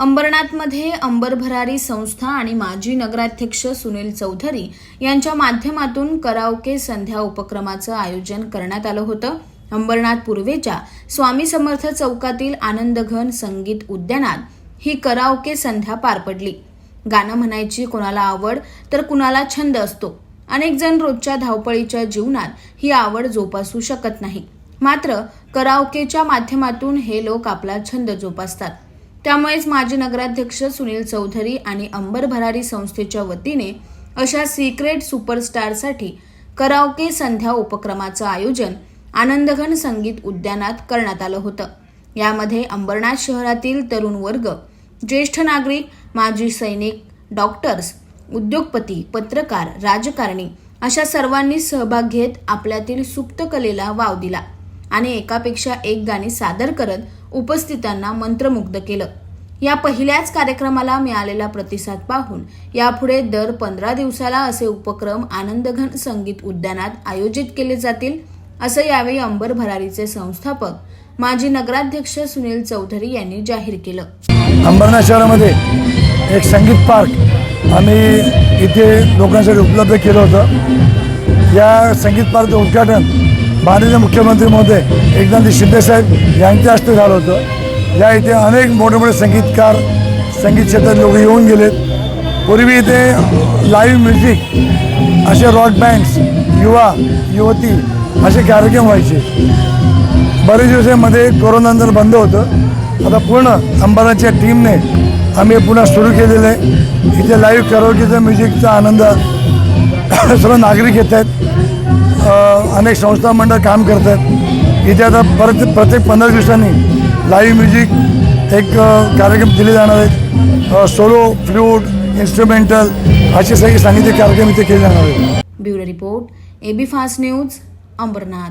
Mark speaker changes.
Speaker 1: अंबरनाथमध्ये अंबर भरारी संस्था आणि माजी नगराध्यक्ष सुनील चौधरी यांच्या माध्यमातून कराओके संध्या उपक्रमाचं आयोजन करण्यात आलं होतं. अंबरनाथ पूर्वेच्या स्वामी समर्थ चौकातील आनंदघन संगीत उद्यानात ही कराओके संध्या पार पडली. गाणं म्हणायची कोणाला आवड तर कुणाला छंद असतो. अनेक जण रोजच्या धावपळीच्या जीवनात ही आवड जोपासू शकत नाही. मात्र कराओकेच्या माध्यमातून हे लोक आपला छंद जोपासतात. त्यामुळेच माजी नगराध्यक्ष सुनील चौधरी आणि अंबर भरारी संस्थेच्या वतीने अशा सिक्रेट सुपरस्टारसाठी कराओके संध्या उपक्रमाचं आयोजन आनंदघन संगीत उद्यानात करण्यात आलं होतं. यामध्ये अंबरनाथ शहरातील तरुण वर्ग ज्येष्ठ नागरिक माजी सैनिक डॉक्टर्स उद्योगपती पत्रकार राजकारणी अशा सर्वांनी सहभाग घेत आपल्यातील सुप्त कलेला वाव दिला आणि एकापेक्षा एक गाणी सादर करत उपस्थितांना मंत्रमुग्ध केलं. या पहिल्याच कार्यक्रमाला मिळालेला प्रतिसाद पाहून यापुढे दर पंधरा दिवसाला असे उपक्रम आनंदघन संगीत उद्यानात आयोजित केले जातील असं यावेळी अंबर भरारीचे संस्थापक माजी नगराध्यक्ष सुनील चौधरी यांनी जाहीर केलं.
Speaker 2: अंबरनाथ शहरामध्ये एक संगीत पार्क आम्ही इथे लोकांसाठी उपलब्ध केलं होतं. या संगीत पार्कचं उद्घाटन माननीय मुख्यमंत्री महोदय एकनाथजी शिंदेसाहेब यांच्या हस्ते झालं होतं. या इथे अनेक मोठे मोठे संगीतकार संगीत क्षेत्रात लोक येऊन गेलेत. पूर्वी इथे लाईव्ह म्युझिक असे रॉक बँड्स युवा युवती असे कार्यक्रम व्हायचे. बरेच दिवसामध्ये कोरोनानंतर बंद होतं. आता पूर्ण अंबादाच्या टीमने आम्ही पुन्हा सुरू केलेलं आहे. इथे लाईव्ह करोकीचं म्युझिकचा आनंद सर्व नागरिक येत आहेत. अनेक संस्था मंडळ काम करत आहेत इथे आता परत प्रत्येक पंधरा दिवसांनी लाईव्ह म्युझिक एक कार्यक्रम दिले जाणार आहेत. सोलो फ्लूट इन्स्ट्रुमेंटल असे सगळे सांगितले कार्यक्रम इथे केले जाणार आहेत.
Speaker 1: Bureau report AB fast news Ambernath.